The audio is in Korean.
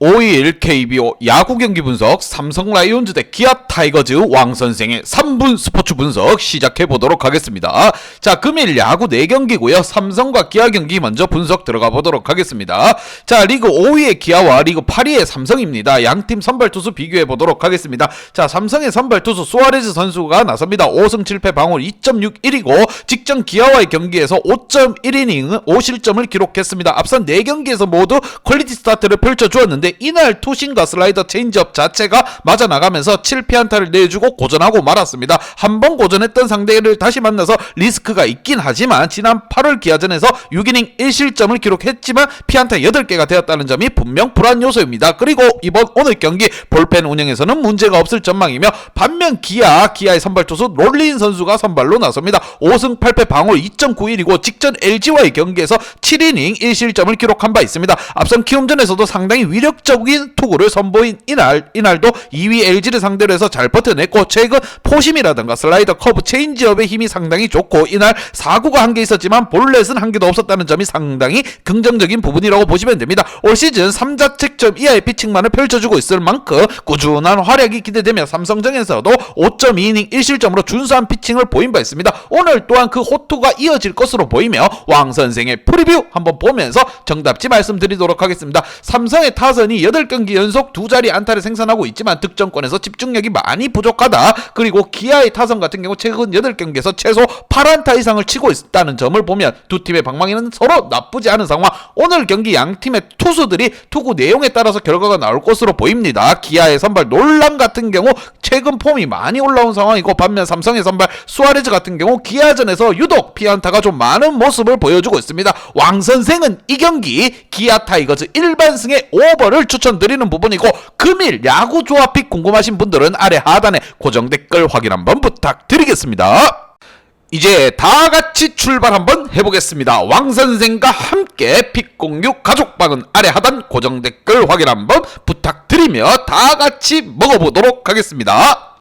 25일 KBO 야구 경기 분석 삼성 라이온즈 대 기아 타이거즈 왕 선생의 3분 스포츠 분석 시작해 보도록 하겠습니다. 자, 금일 야구 4경기고요. 삼성과 기아 경기 먼저 분석 들어가 보도록 하겠습니다. 자, 리그 5위의 기아와 리그 8위의 삼성입니다. 양팀 선발 투수 비교해 보도록 하겠습니다. 자, 삼성의 선발 투수 수아레즈 선수가 나섭니다. 5승 7패 방울 2.61이고 직전 기아와의 경기에서 5.1이닝 5실점을 기록했습니다. 앞선 4경기에서 모두 퀄리티 스타트를 펼쳐 주었는데 이날 투신과 슬라이더 체인지업 자체가 맞아 나가면서 7피 안타를 내주고 고전하고 말았습니다. 한 번 고전했던 상대를 다시 만나서 리스크가 있긴 하지만 지난 8월 기아전에서 6이닝 1실점을 기록했지만 피안타 8개가 되었다는 점이 분명 불안 요소입니다. 그리고 이번 오늘 경기 볼펜 운영에서는 문제가 없을 전망이며 반면 기아 기아의 선발 투수 롤린 선수가 선발로 나섭니다. 5승 8패 방울 2.91이고 직전 LG와의 경기에서 7이닝 1실점을 기록한 바 있습니다. 앞선 키움전에서도 상당히 위력 적인 투구를 선보인 이날 이날도 2위 LG를 상대로 해서 잘 버텨냈고 최근 포심이라든가 슬라이더 커브 체인지업의 힘이 상당히 좋고 이날 4구가 한 개 있었지만 볼넷은 한 개도 없었다는 점이 상당히 긍정적인 부분이라고 보시면 됩니다. 올 시즌 3자책점 이하의 피칭만을 펼쳐주고 있을 만큼 꾸준한 활약이 기대되며 삼성전에서도 5.2이닝 1실점으로 준수한 피칭을 보인 바 있습니다. 오늘 또한 그 호투가 이어질 것으로 보이며 왕 선생의 프리뷰 한번 보면서 정답지 말씀드리도록 하겠습니다. 삼성의 타선 이 8경기 연속 두 자리 안타를 생산하고 있지만 득점권에서 집중력이 많이 부족하다. 그리고 기아의 타선 같은 경우 최근 8경기에서 최소 8안타 이상을 치고 있다는 점을 보면 두 팀의 방망이는 서로 나쁘지 않은 상황. 오늘 경기 양 팀의 투수들이 투구 내용에 따라서 결과가 나올 것으로 보입니다. 기아의 선발 논란 같은 경우 최근 폼이 많이 올라온 상황이고 반면 삼성의 선발 수아레즈 같은 경우 기아전에서 유독 피안타가 좀 많은 모습을 보여주고 있습니다. 왕 선생은 이 경기 기아 타이거즈 일반승의 오버 를 추천드리는 부분이고 금일 야구 조합픽 궁금하신 분들은 아래 하단에 고정 댓글 확인 한번 부탁드리겠습니다. 이제 다 같이 출발 한번 해보겠습니다. 왕 선생과 함께 픽공유 가족방은 아래 하단 고정 댓글 확인 한번 부탁드리며 다 같이 먹어보도록 하겠습니다.